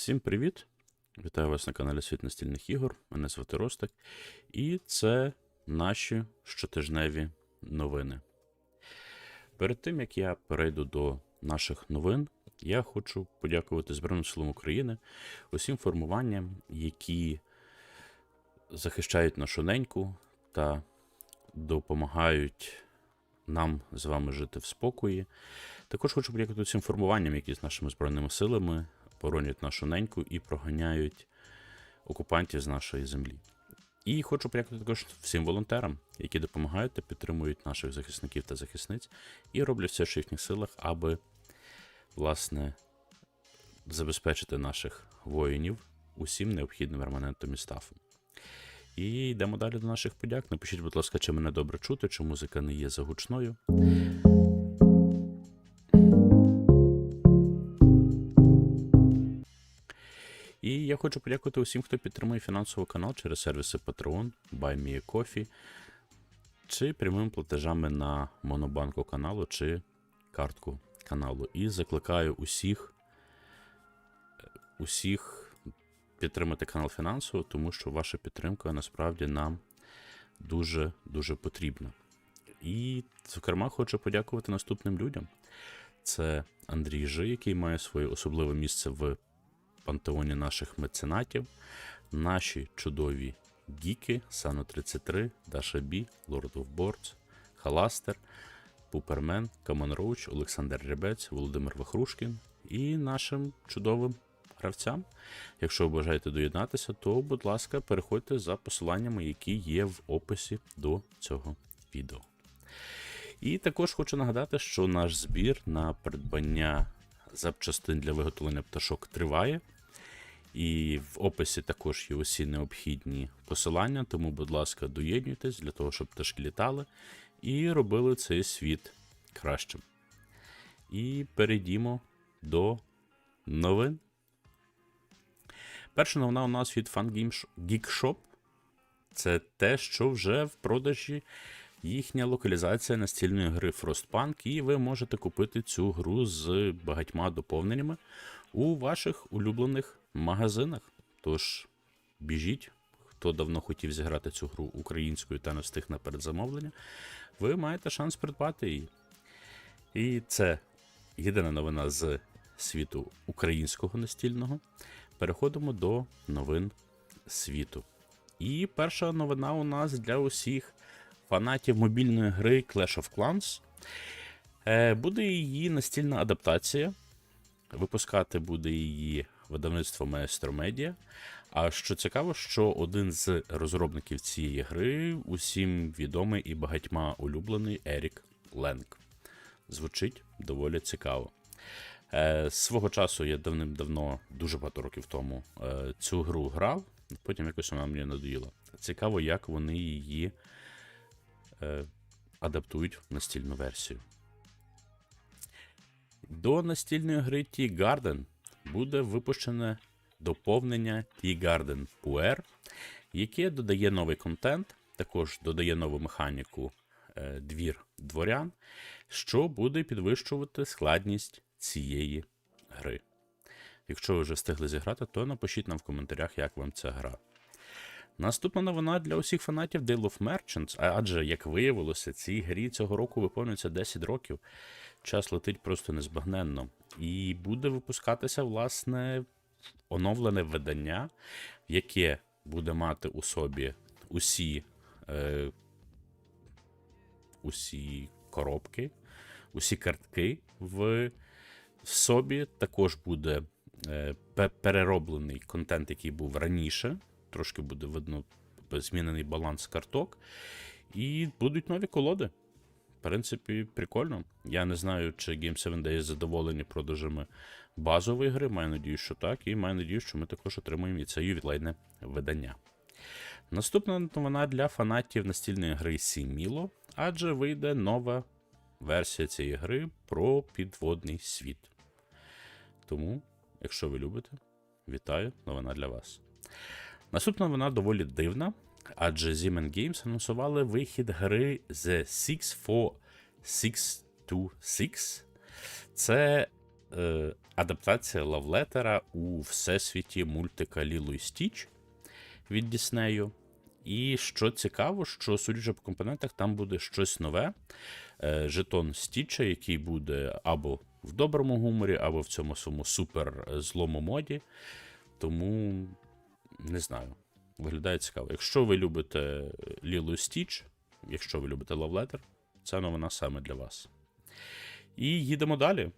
Всім привіт! Вітаю вас на каналі Світ настільних ігор. Мене звати Ростик. І це наші щотижневі новини. Перед тим як я перейду до наших новин, я хочу подякувати Збройним силам України, усім формуванням, які захищають нашу неньку та допомагають нам з вами жити в спокої. Також хочу подякувати всім формуванням, які з нашими збройними силами боронять нашу неньку і проганяють окупантів з нашої землі. І хочу подякувати також всім волонтерам, які допомагають та підтримують наших захисників та захисниць і роблять все, що в їхніх силах, аби власне забезпечити наших воїнів усім необхідним реманентом і стафом. І йдемо далі до наших подяк. Напишіть, будь ласка, чи мене добре чути, чи музика не є загучною. Я хочу подякувати усім, хто підтримує фінансово канал через сервіси Patreon, BuyMeACoffee, чи прямими платежами на монобанку каналу, чи картку каналу. І закликаю усіх, усіх підтримати канал фінансово, тому що ваша підтримка насправді нам дуже-дуже потрібна. І, зокрема, хочу подякувати наступним людям. Це Андрій Жи, який має своє особливе місце в пантеоні наших меценатів, наші чудові гіки, Сано 33, Даша Бі, Lord of Boards, Халастер, Пупермен, Камон Роуч, Олександр Рябець, Володимир Вахрушкін і нашим чудовим гравцям. Якщо ви бажаєте доєднатися, то, будь ласка, переходьте за посиланнями, які є в описі до цього відео. І також хочу нагадати, що наш збір на придбання запчастин для виготовлення пташок триває. І в описі також є усі необхідні посилання, тому, будь ласка, доєднуйтесь для того, щоб пташки літали і робили цей світ кращим. І перейдімо до новин. Перша новина у нас від Fun. Це те, що вже в продажі їхня локалізація настільної гри Frostpunk, і ви можете купити цю гру з багатьма доповненнями у ваших улюблених магазинах. Тож біжіть, хто давно хотів зіграти цю гру українською та не встиг на передзамовлення, ви маєте шанс придбати її. І це єдина новина з світу українського настільного. Переходимо до новин світу. І перша новина у нас для усіх фанатів мобільної гри Clash of Clans. Е, Буде її настільна адаптація. Випускати буде її видавництво Maestro Media. А що цікаво, що один з розробників цієї гри усім відомий і багатьма улюблений Ерік Ленк. Звучить доволі цікаво. Е, Свого часу я давним-давно, дуже багато років тому, е, цю гру грав, потім якось вона мені надоїла. Цікаво, як вони її е, адаптують в настільну версію. До настільної гри Tea Garden буде випущене доповнення Tea Garden Puer, яке додає новий контент, також додає нову механіку е, двір дворян, що буде підвищувати складність цієї гри. Якщо ви вже встигли зіграти, то напишіть нам в коментарях, як вам ця гра. Наступна новина для усіх фанатів Dale of Merchants, адже, як виявилося, цій грі цього року виповнюється 10 років. Час летить просто незбагненно. І буде випускатися, власне, оновлене видання, яке буде мати у собі усі, е, усі коробки, усі картки в собі. Також буде е, перероблений контент, який був раніше трошки буде видно змінений баланс карток. І будуть нові колоди. В принципі, прикольно. Я не знаю, чи Game 7 Days задоволені продажами базової гри. Маю надію, що так. І маю надію, що ми також отримаємо і це ювілейне видання. Наступна новина для фанатів настільної гри Сіміло, адже вийде нова версія цієї гри про підводний світ. Тому, якщо ви любите, вітаю, новина для вас. Наступна вона доволі дивна, адже Zeman Games анонсували вихід гри The 6 for 626. Це е, адаптація лавлетера у всесвіті мультика Ліло і Стіч від Діснею. І що цікаво, що судячи по компонентах, там буде щось нове. Е, Жетон Стіча, який буде або в доброму гуморі, або в цьому супер злому моді. Тому не знаю. Виглядає цікаво. Якщо ви любите Лілу Стіч, якщо ви любите Love Letter, це новина саме для вас. І їдемо далі.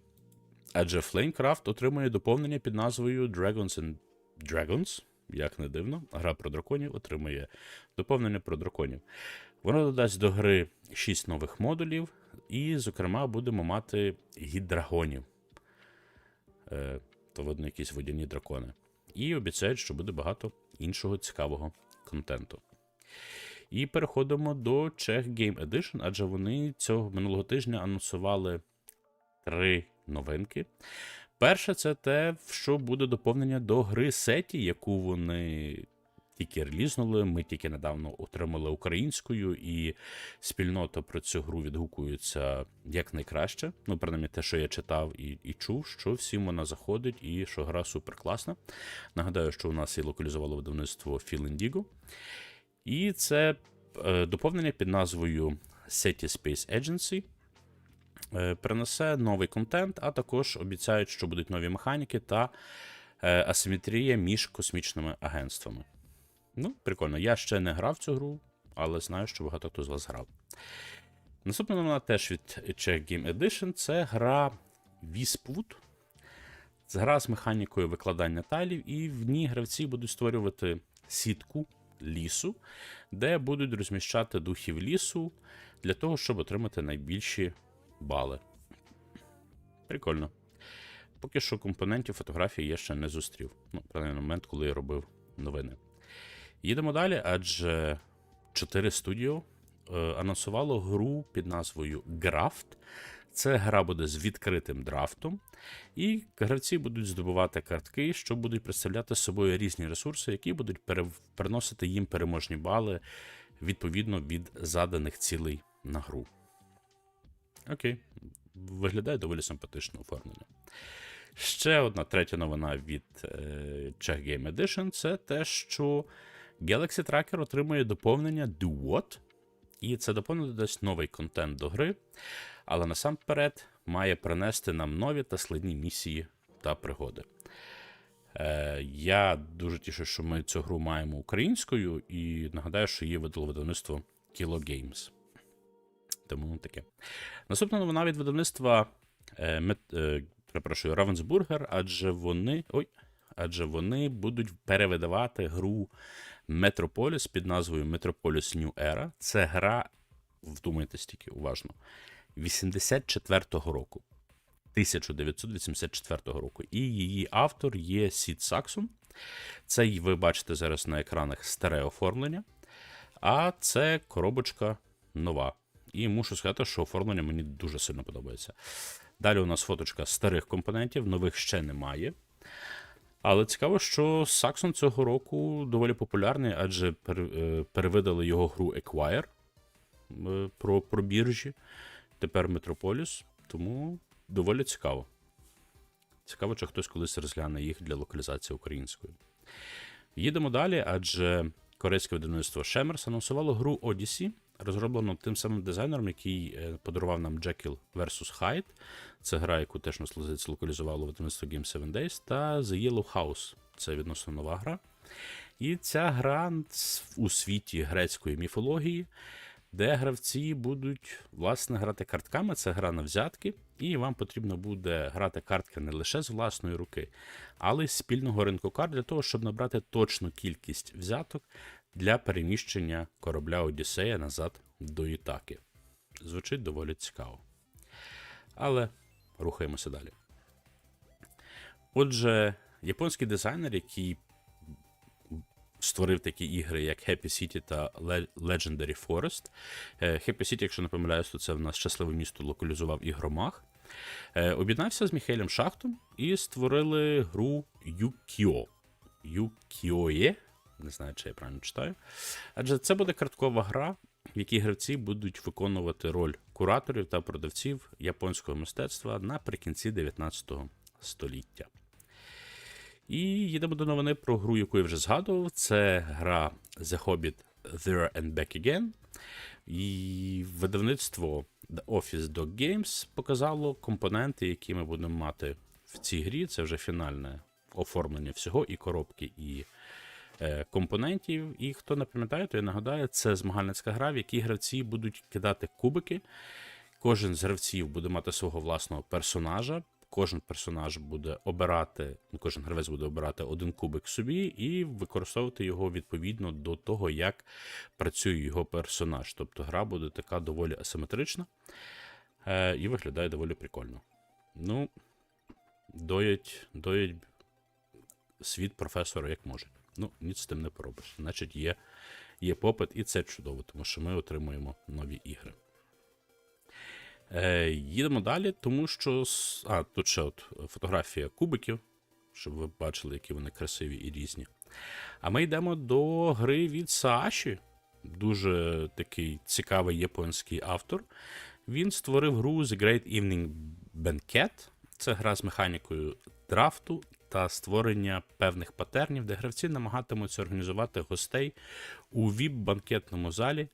Адже Flamecraft отримує доповнення під назвою Dragons and Dragons. Як не дивно, гра про драконів отримує доповнення про драконів. Воно додасть до гри 6 нових модулів, і, зокрема, будемо мати гіддрагонів. Е, то видно, якісь водяні дракони. І обіцяють, що буде багато іншого цікавого контенту. І переходимо до Czech Game Edition, адже вони цього минулого тижня анонсували три новинки. Перше, це те, що буде доповнення до гри Сеті, яку вони тільки релізнули. Ми тільки недавно отримали українською, і спільнота про цю гру відгукується як найкраще. Ну, принаймні, те, що я читав і, і чув, що всім вона заходить, і що гра супер класна. Нагадаю, що у нас і локалізувало видавництво Indigo. І це е, доповнення під назвою SETI Space Agency. Е, принесе новий контент, а також обіцяють, що будуть нові механіки та е, асиметрія між космічними агентствами. Ну, прикольно. Я ще не грав цю гру, але знаю, що багато хто з вас грав. Наступна новина теж від Czech Game Edition це гра Wispwood. Це гра з механікою викладання тайлів, і в ній гравці будуть створювати сітку лісу, де будуть розміщати духів лісу для того, щоб отримати найбільші бали. Прикольно. Поки що компонентів фотографії я ще не зустрів. Ну, принаймні, на момент, коли я робив новини. Їдемо далі, адже 4 студіо е, анонсувало гру під назвою Graft. Це гра буде з відкритим драфтом, і гравці будуть здобувати картки, що будуть представляти собою різні ресурси, які будуть переносити їм переможні бали відповідно від заданих цілей на гру. Окей, виглядає доволі симпатично оформлення. Ще одна третя новина від е, Czech Game Edition це те, що Galaxy Tracker отримує доповнення Do What, і це доповнення дасть новий контент до гри, але насамперед має принести нам нові та складні місії та пригоди. Е, Я дуже тішу, що ми цю гру маємо українською, і нагадаю, що її видало видавництво Kilo Games. Тому таке. Наступна новина від видавництва е, мет, е, перепрошую, Ravensburger, адже вони. Ой, адже вони будуть перевидавати гру Metropolis під назвою Metropolis New Era. Це гра, вдумайтесь тільки уважно, 84-го року. 1984 року. І її автор є Сід Саксон. Це ви бачите зараз на екранах старе оформлення. А це коробочка нова. І мушу сказати, що оформлення мені дуже сильно подобається. Далі у нас фоточка старих компонентів, нових ще немає. Але цікаво, що Саксон цього року доволі популярний, адже е, перевидали його гру Acquire е, про, про біржі. Тепер Metropolis, тому доволі цікаво. Цікаво, чи хтось колись розгляне їх для локалізації українською. Їдемо далі, адже корейське видавництво Shemers анонсувало гру Odyssey, розроблену тим самим дизайнером, який е, подарував нам Jekyll vs. Hyde. Це гра, яку теж наслідиться локалізувало видавництво Game 7 Days, та The Yellow House. Це відносно нова гра. І ця гра у світі грецької міфології, де гравці будуть власне грати картками. Це гра на взятки, і вам потрібно буде грати картки не лише з власної руки, але й спільного ринку карт для того, щоб набрати точну кількість взяток для переміщення корабля Одіссея назад до Ітаки. Звучить доволі цікаво. Але рухаємося далі. Отже, японський дизайнер, який створив такі ігри, як Happy City та Legendary Forest. Е, Happy City, якщо не помиляюсь, то це в нас щасливе місто локалізував ігромах. Е, об'єднався з Міхелем Шахтом і створили гру Юкіо. Юкіоє. Не знаю, чи я правильно читаю. Адже це буде карткова гра, в якій гравці будуть виконувати роль кураторів та продавців японського мистецтва наприкінці 19 століття. І їдемо до новини про гру, яку я вже згадував. Це гра The Hobbit There and Back Again. І видавництво The Office Dog Games показало компоненти, які ми будемо мати в цій грі. Це вже фінальне оформлення всього, і коробки, і компонентів. І хто не пам'ятає, то я нагадаю, це змагальницька гра, в якій гравці будуть кидати кубики. Кожен з гравців буде мати свого власного персонажа. Кожен персонаж буде обирати, ну, кожен гравець буде обирати один кубик собі і використовувати його відповідно до того, як працює його персонаж. Тобто гра буде така доволі асиметрична е, і виглядає доволі прикольно. Ну, доять, доять світ професора як можуть. Ну, ніц з тим не поробиш. Значить, є, є попит, і це чудово, тому що ми отримуємо нові ігри. Е, їдемо далі, тому що. А, тут ще от фотографія кубиків, щоб ви бачили, які вони красиві і різні. А ми йдемо до гри від Сааші. Дуже такий цікавий японський автор. Він створив гру The Great Evening Banquet. Це гра з механікою драфту та створення певних патернів, де гравці намагатимуться організувати гостей у віп-банкетному залі,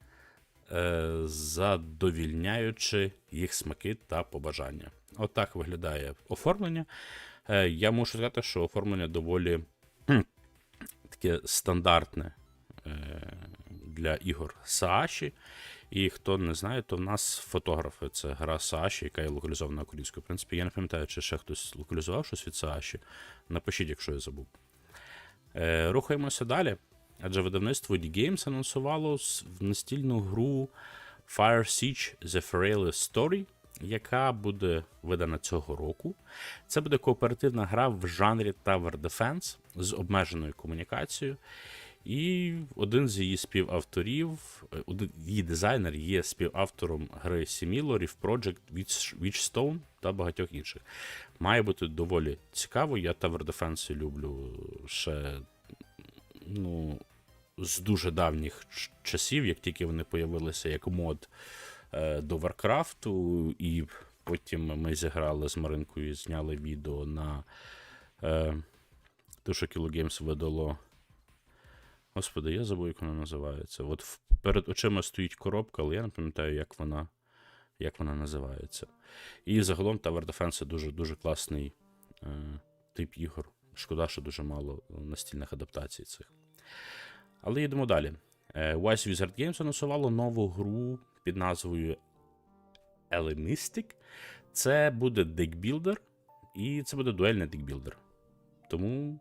е, задовільняючи їх смаки та побажання. Отак виглядає оформлення. Е, Я можу сказати, що оформлення доволі таке стандартне е, для ігор Сааші. І хто не знає, то в нас фотографи це гра Сааші, яка є локалізована українською. В принципі, я не пам'ятаю, чи ще хтось локалізував щось від Сааші. Напишіть, якщо я забув. Е, рухаємося далі. Адже видавництво D Games анонсувало настільну гру Fire Siege The Frailest Story, яка буде видана цього року. Це буде кооперативна гра в жанрі Tower Defense з обмеженою комунікацією. І один з її співавторів, е, її дизайнер є співавтором гри Similo, Reef Project, Witch- Witchstone та багатьох інших. Має бути доволі цікаво. Я Tower Defense люблю ще ну, з дуже давніх часів, як тільки вони появилися як мод е, до Варкрафту, і потім ми зіграли з Маринкою, зняли відео на е, те, що Kilo Games видало. Господи, я забув, як вона називається. От перед очима стоїть коробка, але я не пам'ятаю, як вона, як вона називається. І загалом Tower Defense це дуже, дуже класний е, тип ігор. Шкода, що дуже мало настільних адаптацій цих. Але йдемо далі. Е, Wise Wizard Games анонсувало нову гру під назвою Hellenistic. Це буде декбілдер, і це буде дуельний декбілдер. Тому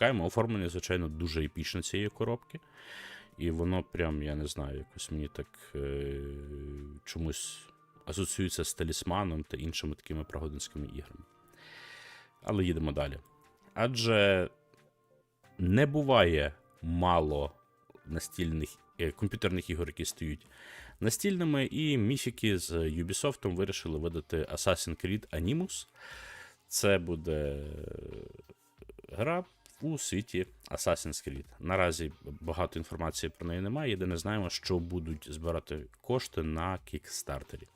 чекаємо. Оформлення, звичайно, дуже епічне цієї коробки. І воно прям, я не знаю, якось мені так е- чомусь асоціюється з талісманом та іншими такими пригодницькими іграми. Але їдемо далі. Адже не буває мало настільних е, комп'ютерних ігор, які стають настільними, і міфіки з Ubisoft вирішили видати Assassin's Creed Animus. Це буде гра у світі Assassin's Creed. Наразі багато інформації про неї немає. Єдине знаємо, що будуть збирати кошти на кікстартері.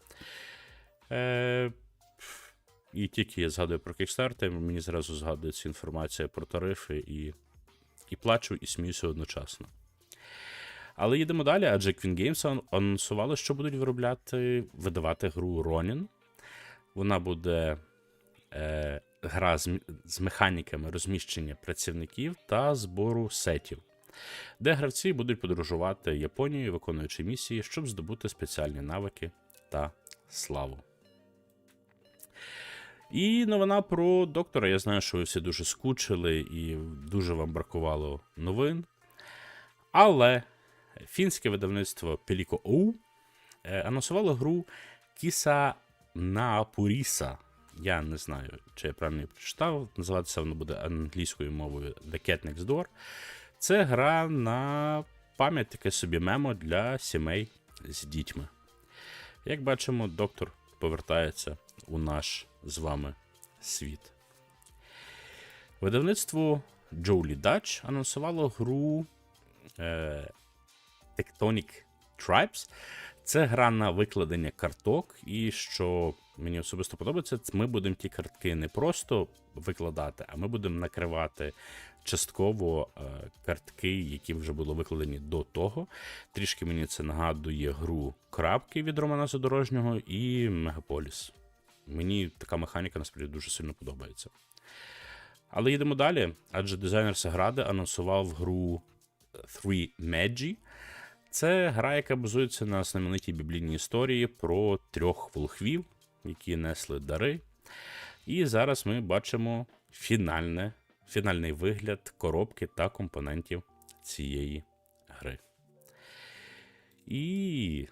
Е, і тільки я згадую про Kickstarter, мені зразу згадується інформація про тарифи і, і плачу, і сміюся одночасно. Але їдемо далі, адже Queen Games анонсували, що будуть виробляти, видавати гру Ronin. Вона буде е, гра з, з механіками розміщення працівників та збору сетів, де гравці будуть подорожувати Японією, виконуючи місії, щоб здобути спеціальні навики та славу. І новина про доктора. Я знаю, що ви всі дуже скучили і дуже вам бракувало новин. Але фінське видавництво Pelico O е, анонсувало гру Кіса Наапуріса. Я не знаю, чи я правильно прочитав. Називатися воно буде англійською мовою The Cat Next Door. Це гра на пам'ять таке собі мемо для сімей з дітьми. Як бачимо, доктор повертається у наш з вами світ. Видавництво Jolie Dutch анонсувало гру е, Tectonic Tribes. Це гра на викладення карток, і що мені особисто подобається, ми будемо ті картки не просто викладати, а ми будемо накривати частково е, картки, які вже були викладені до того. Трішки мені це нагадує гру Крапки від Романа Задорожнього і Мегаполіс. Мені така механіка насправді дуже сильно подобається. Але їдемо далі, адже дизайнер Сагради анонсував гру Three Magi. Це гра, яка базується на знаменитій біблійній історії про трьох волхвів, які несли дари. І зараз ми бачимо фінальне, фінальний вигляд коробки та компонентів цієї гри. І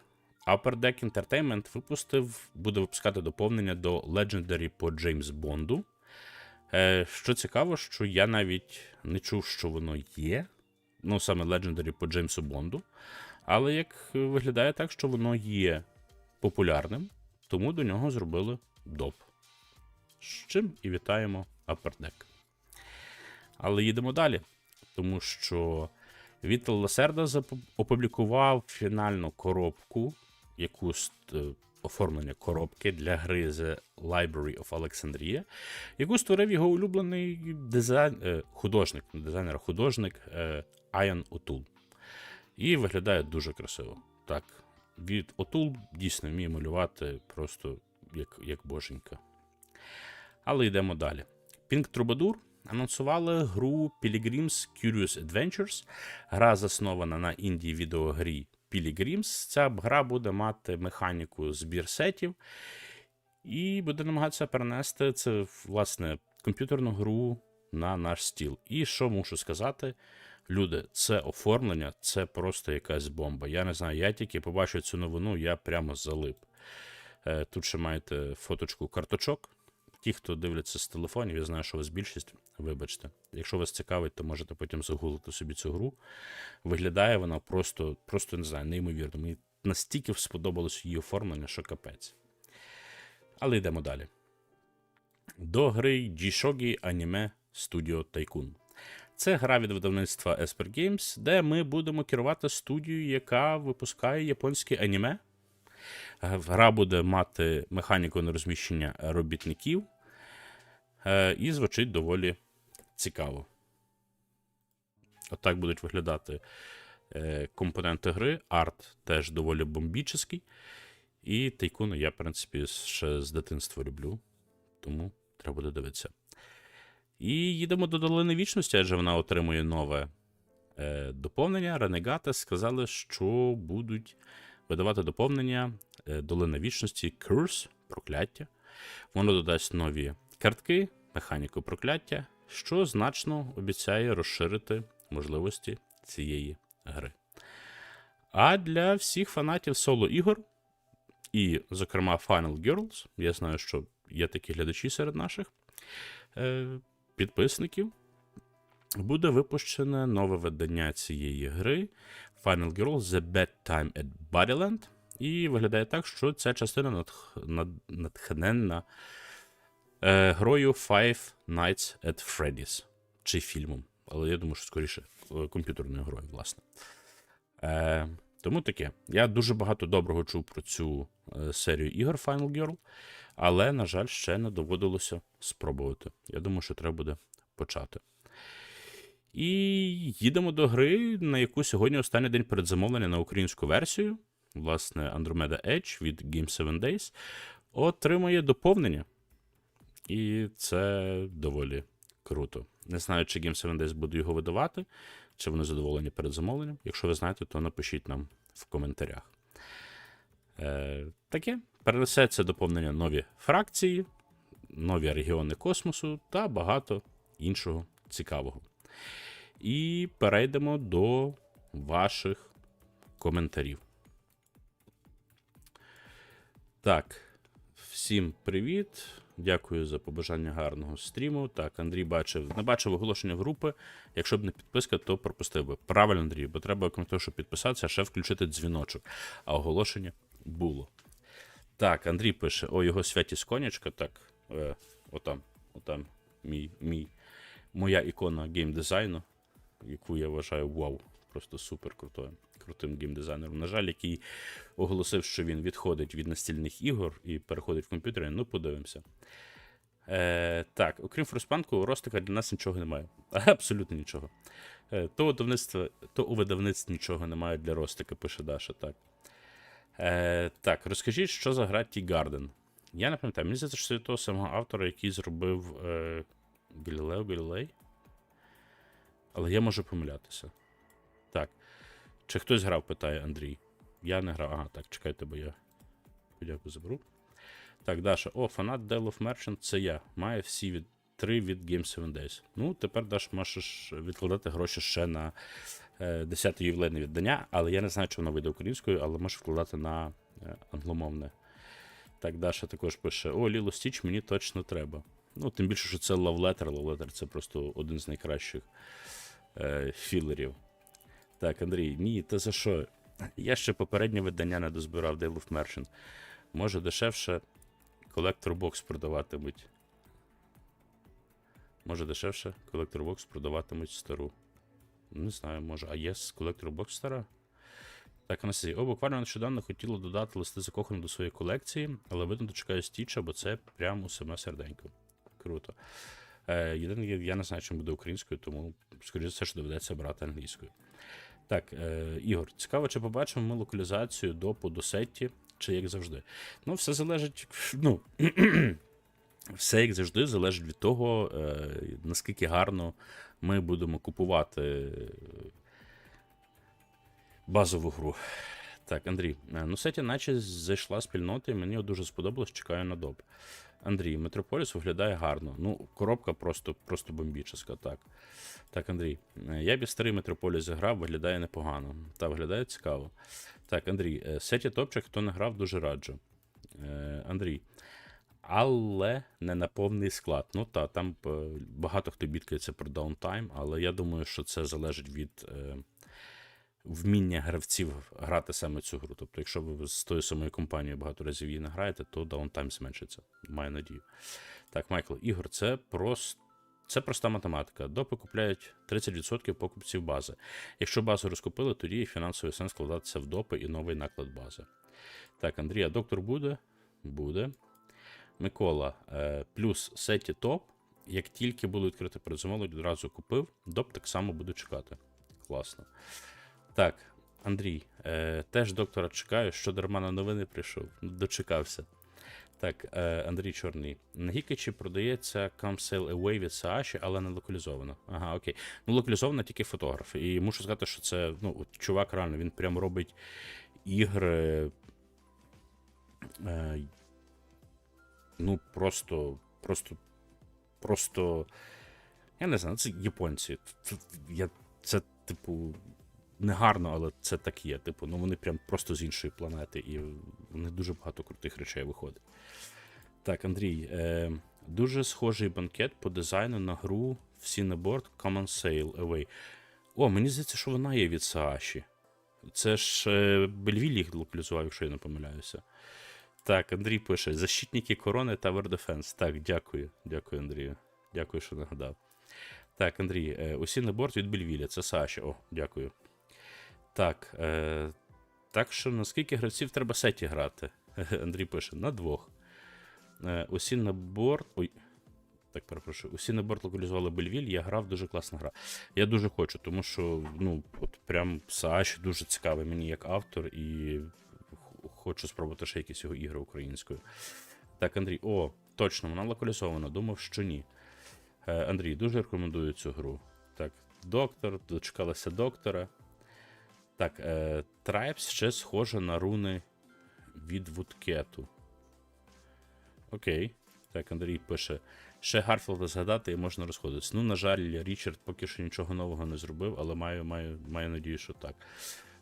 Upper Deck Entertainment випустив, буде випускати доповнення до Legendary по Джеймс Бонду. Е, що цікаво, що я навіть не чув, що воно є. Ну, саме Legendary по Джеймсу Бонду. Але як виглядає так, що воно є популярним, тому до нього зробили доп. З чим і вітаємо Deck. Але їдемо далі, тому що Вітал Ласерда опублікував фінальну коробку, яку е, оформлення коробки для гри The Library of Alexandria, яку створив його улюблений дизайн, е, художник, не дизайнер, а художник е, Ian O'Toole. І виглядає дуже красиво. Так, від O'Toole дійсно вміє малювати просто як, як боженька. Але йдемо далі. Pink Troubadour анонсували гру Pilgrims Curious Adventures. Гра заснована на інді відеогрі Pilgrims. Ця гра буде мати механіку збір сетів і буде намагатися перенести це, власне, комп'ютерну гру на наш стіл. І що мушу сказати, люди, це оформлення, це просто якась бомба. Я не знаю, я тільки побачив цю новину, я прямо залип. Е, Тут ще маєте фоточку карточок. Ті, хто дивляться з телефонів, я знаю, що у вас більшість. Вибачте. Якщо вас цікавить, то можете потім загуглити собі цю гру. Виглядає вона просто, просто не знаю, неймовірно. Мені настільки сподобалось її оформлення, що капець. Але йдемо далі. До гри Jishogi Anime Studio Tycoon. Це гра від видавництва Esper Games, де ми будемо керувати студією, яка випускає японське аніме. Е, Гра буде мати механіку на розміщення робітників. Е, І звучить доволі цікаво. Отак будуть виглядати е, компоненти гри. Арт теж доволі бомбічний. І Тайкуну я, в принципі, ще з дитинства люблю. Тому треба буде дивитися. І їдемо до долини вічності, адже вона отримує нове е, доповнення. Ренегати сказали, що будуть видавати доповнення е, Долина вічності Curse, прокляття. Воно додасть нові картки, механіку прокляття, що значно обіцяє розширити можливості цієї гри. А для всіх фанатів соло ігор, і, зокрема, Final Girls, я знаю, що є такі глядачі серед наших е, підписників, буде випущене нове видання цієї гри Final Girl The Bad Time at Bodyland. І виглядає так, що ця частина натх... натхненна е, грою Five Nights at Freddy's. Чи фільмом. Але я думаю, що скоріше е, комп'ютерною грою, власне. Е, тому таке. Я дуже багато доброго чув про цю е, серію ігор Final Girl, але, на жаль, ще не доводилося спробувати. Я думаю, що треба буде почати. І їдемо до гри, на яку сьогодні останній день передзамовлення на українську версію. Власне, Andromeda Edge від Game 7 Days отримує доповнення. І це доволі круто. Не знаю, чи Game 7 Days буде його видавати, чи вони задоволені перед замовленням. Якщо ви знаєте, то напишіть нам в коментарях. Е, таке. Перенесе це доповнення нові фракції, нові регіони космосу та багато іншого цікавого. І перейдемо до ваших коментарів. Так, всім привіт. Дякую за побажання гарного стріму. Так, Андрій бачив, не бачив оголошення групи. Якщо б не підписка, то пропустив би. Правильно, Андрій, бо треба, крім того, щоб підписатися, ще включити дзвіночок. А оголошення було. Так, Андрій пише: о, його святість конячка. Так, е, отам, отам, мій, мій, моя ікона геймдизайну, яку я вважаю вау, просто супер крутою. крутим геймдизайнером. На жаль, який оголосив, що він відходить від настільних ігор і переходить в комп'ютери. Ну, подивимося. Е, так, окрім фроспанку, Ростика для нас нічого немає. Абсолютно нічого. Е, то, то у видавництві нічого немає для Ростика, пише Даша. Так, е, так розкажіть, що за гра T-Garden? Я не пам'ятаю, мені здається, що це того самого автора, який зробив е, Галілео Галілей. Але я можу помилятися. Так. Чи хтось грав, питає Андрій. Я не грав. Ага, так, чекайте, бо я подяку заберу. Так, Даша. О, фанат Dell of Merchant це я. Має всі від 3 від Game 7 Days. Ну, тепер Даш можеш відкладати гроші ще на 10-те ювілейне віддання, але я не знаю, чи воно вийде українською, але можеш вкладати на е, англомовне. Так, Даша також пише: О, Ліло Стіч мені точно треба. Ну, тим більше, що це Love Letter. Love Letter це просто один з найкращих е, філерів. Так, Андрій, ні, та за що? Я ще попереднє видання не дозбирав Dale of Merchant. Може дешевше колектор бокс продаватимуть. Може дешевше колектор бокс продаватимуть стару. Не знаю, може. А є колектор бокс стара? Так, Анастасія. О, буквально нещодавно хотіло додати листи закохані до своєї колекції, але видно дочекаю стіча, бо це прямо у саме серденько. Круто. Е, єдине, я- не знаю, чим буде українською, тому, скоріше все, що доведеться брати англійською. Так, е, Ігор, цікаво, чи побачимо ми локалізацію допу до сетті, чи як завжди. Ну, все залежить. Ну, все як завжди залежить від того, е, наскільки гарно ми будемо купувати е, базову гру. Так, Андрій, е, ну сеті наче зайшла спільнота, і мені дуже сподобалось, чекаю на доп. Андрій, Метрополіс виглядає гарно. Ну, коробка просто, просто бомбічна, так. Так, Андрій, е, я б старий Метрополіс грав, виглядає непогано. Та виглядає цікаво. Так, Андрій, сеті топчик, хто не грав, дуже раджу. Андрій. Але не на повний склад. Ну та там е, багато хто бідкається про даунтайм, але я думаю, що це залежить від е, вміння гравців грати саме цю гру. Тобто, якщо ви з тою самою компанією багато разів її не граєте, то даунтайм зменшиться. Маю надію. Так, Майкл, Ігор, це просто. Це проста математика. Допи купляють 30% покупців бази. Якщо базу розкупили, тоді фінансовий сенс складатися в допи і новий наклад бази. Так, Андрій, а доктор буде? Буде. Микола, е, плюс сеті топ. Як тільки було відкрите передзамовлення, одразу купив. Доп так само буду чекати. Класно. Так, Андрій, е, теж доктора чекаю, що дарма на новини прийшов. Дочекався. Так, е, Андрій Чорний. На Гікачі продається Come Sail Away від Сааші, але не локалізовано. Ага, окей. Ну, локалізовано тільки фотограф. І мушу сказати, що це, ну, чувак реально, він прям робить ігри. Ну, просто, просто, просто. Я не знаю, це японці. Це, я, це, типу, не гарно, але це так є. Типу, ну вони прям просто з іншої планети, і в них дуже багато крутих речей виходить. Так, Андрій, е, дуже схожий банкет по дизайну на гру в Cineboard Common Sail Away. О, мені здається, що вона є від Сааші. Це ж е, Бельвіль їх локалізував, якщо я не помиляюся. Так, Андрій пише: Защитники корони Tower Defense. Так, дякую. Дякую, Андрію. Дякую, що нагадав. Так, Андрій, е, усі на борт від Бельвіля. Це Саші. О, дякую. Так. Е, так що наскільки гравців треба сеті грати? Андрій пише: на двох. Е, усі на борт. Ой. Так, перепрошую. Усі на борт локалізували Бельвіль, я грав, дуже класна гра. Я дуже хочу, тому що, ну, от прям Сааші дуже цікавий мені як автор, і хочу спробувати ще якісь його ігри українською. Так, Андрій, о, точно, вона локалізована, думав, що ні. Е, Андрій, дуже рекомендую цю гру. Так, доктор, дочекалася доктора. Так, е, Tribes ще схоже на руни від Вудкету. Окей. Так, Андрій пише. Ще Гарфілда згадати і можна розходитися. Ну, на жаль, Річард поки що нічого нового не зробив, але маю, маю, маю надію, що так.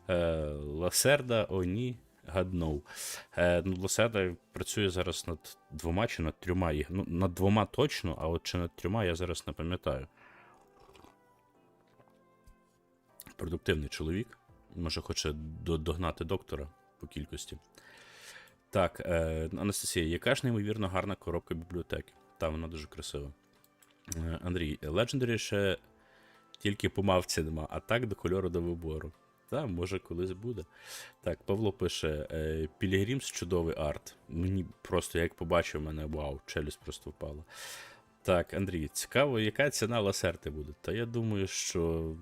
Е, Ласерда, о ні, God no. Е, ну, Ласерда працює зараз над двома чи над трьома. Ну, над двома точно, а от чи над трьома я зараз не пам'ятаю. Продуктивний чоловік. Може, хоче догнати доктора по кількості. Так, е, Анастасія, яка ж неймовірно гарна коробка бібліотеки. Та, вона дуже красива. Е, Андрій, Legendary ще тільки по мавці нема, а так до кольору до вибору. Та, може, колись буде. Так, Павло пише: е, Пілігримс чудовий арт. Мені просто як побачив мене, вау, челюсть просто впала. Так, Андрій, цікаво, яка ціна ласерти буде? Та я думаю, що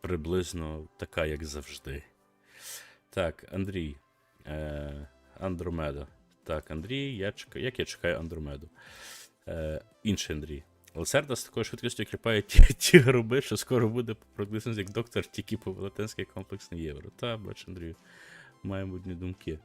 приблизно така, як завжди. Так, Андрій. Е, Андромеда. Так, Андрій, я чекаю. Як я чекаю Андромеду? Е, інший Андрій. Ласерда з такою швидкістю кліпає ті, груби, що скоро буде приблизно як доктор, тільки по велетенський комплексний євро. Та, бач, Андрію, має мудні думки.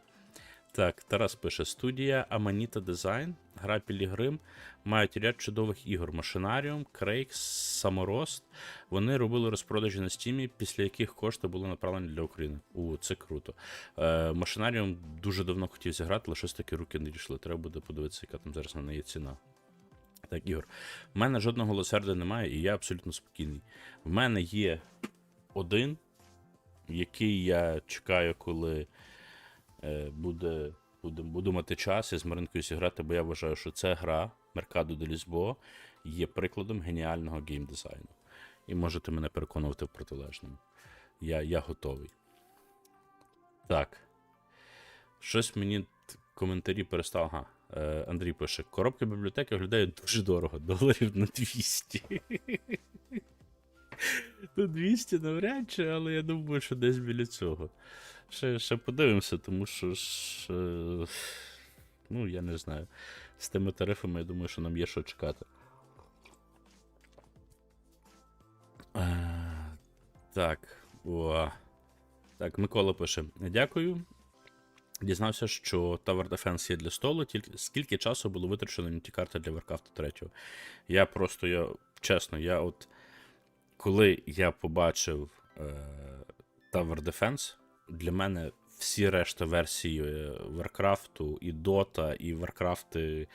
Так, Тарас пише: студія Аманіта Дизайн, гра Пілігрим, мають ряд чудових ігор: Машинаріум, Крейк, Саморост. Вони робили розпродажі на стімі, після яких кошти були направлені для України. У це круто. Е, Машинаріум дуже давно хотів зіграти, але щось таки руки не дійшли. Треба буде подивитися, яка там зараз на неї ціна. Так, Ігор. В мене жодного голосерда немає, і я абсолютно спокійний. В мене є один, який я чекаю, коли е, буде, буде, буду мати час і з Маринкою зіграти, бо я вважаю, що ця гра Меркадо де Лізбо є прикладом геніального геймдизайну. І можете мене переконувати в протилежному. Я, я готовий. Так. Щось мені коментарі перестав. Ага. Е, Андрій пише: коробки бібліотеки виглядають дуже дорого, доларів на 200. Ну, 200 навряд чи, але я думаю, що десь біля цього. Ще, ще подивимося, тому що ж. е, Ну, я не знаю. З тими тарифами, я думаю, що нам є що чекати. Е, Так. О. Так, Микола пише: Дякую. Дізнався, що Tower Defense є для столу, тільки скільки часу було витрачено на ті карти для Warcraft 3. Я просто, я, чесно, я от коли я побачив е, Tower Defense, для мене всі решта версії е, Warcraft, і Dota, і Warcraft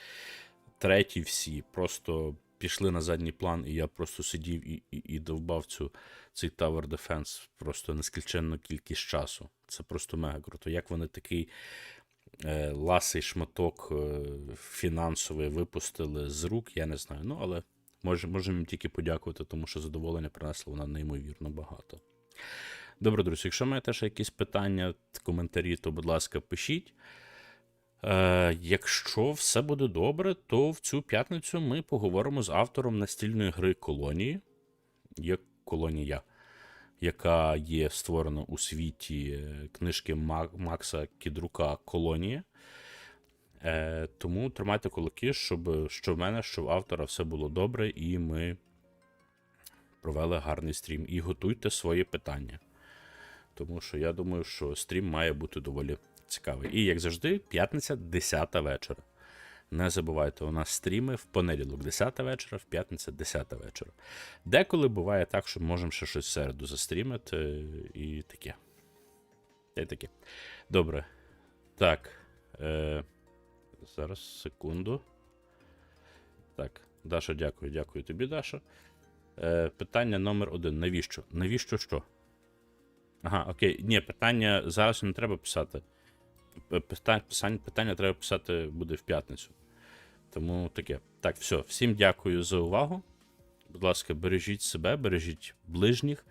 3 всі просто пішли на задній план, і я просто сидів і, і, і довбав цю, цей Tower Defense просто нескінченну кількість часу. Це просто мега круто. Як вони такий е, ласий шматок е, фінансовий випустили з рук, я не знаю. Ну, але може, можемо їм тільки подякувати, тому що задоволення принесла вона неймовірно багато. Добре, друзі, якщо маєте ще якісь питання, коментарі, то, будь ласка, пишіть. Е, якщо все буде добре, то в цю п'ятницю ми поговоримо з автором настільної гри колонії. Є колонія, яка є створена у світі е, книжки Макса Кідрука Колонія. Е, тому тримайте кулаки, щоб що в мене, що в автора все було добре, і ми провели гарний стрім. І готуйте свої питання. Тому що я думаю, що стрім має бути доволі цікавий. І як завжди, п'ятниця 10 вечора. Не забувайте, у нас стріми в понеділок 10 вечора, в п'ятниця 10 вечора. Деколи буває так, що можемо ще щось в середу застрімити і таке. Та й таке. Добре. Так. Е, зараз, секунду. Так, Даша, дякую, дякую тобі, Даша. Е, питання номер один. Навіщо? Навіщо що? Ага, окей. Ні, питання зараз не треба писати. Питання, питання треба писати буде в п'ятницю. Тому таке. Так, все. Всім дякую за увагу. Будь ласка, бережіть себе, бережіть ближніх,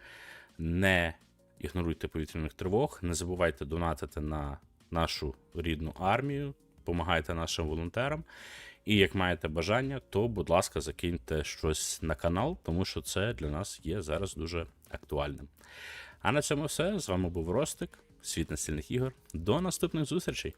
не ігноруйте повітряних тривог, не забувайте донатити на нашу рідну армію, допомагайте нашим волонтерам. І як маєте бажання, то, будь ласка, закиньте щось на канал, тому що це для нас є зараз дуже актуальним. А на цьому все. З вами був Ростик, світ настільних ігор. До наступних зустрічей!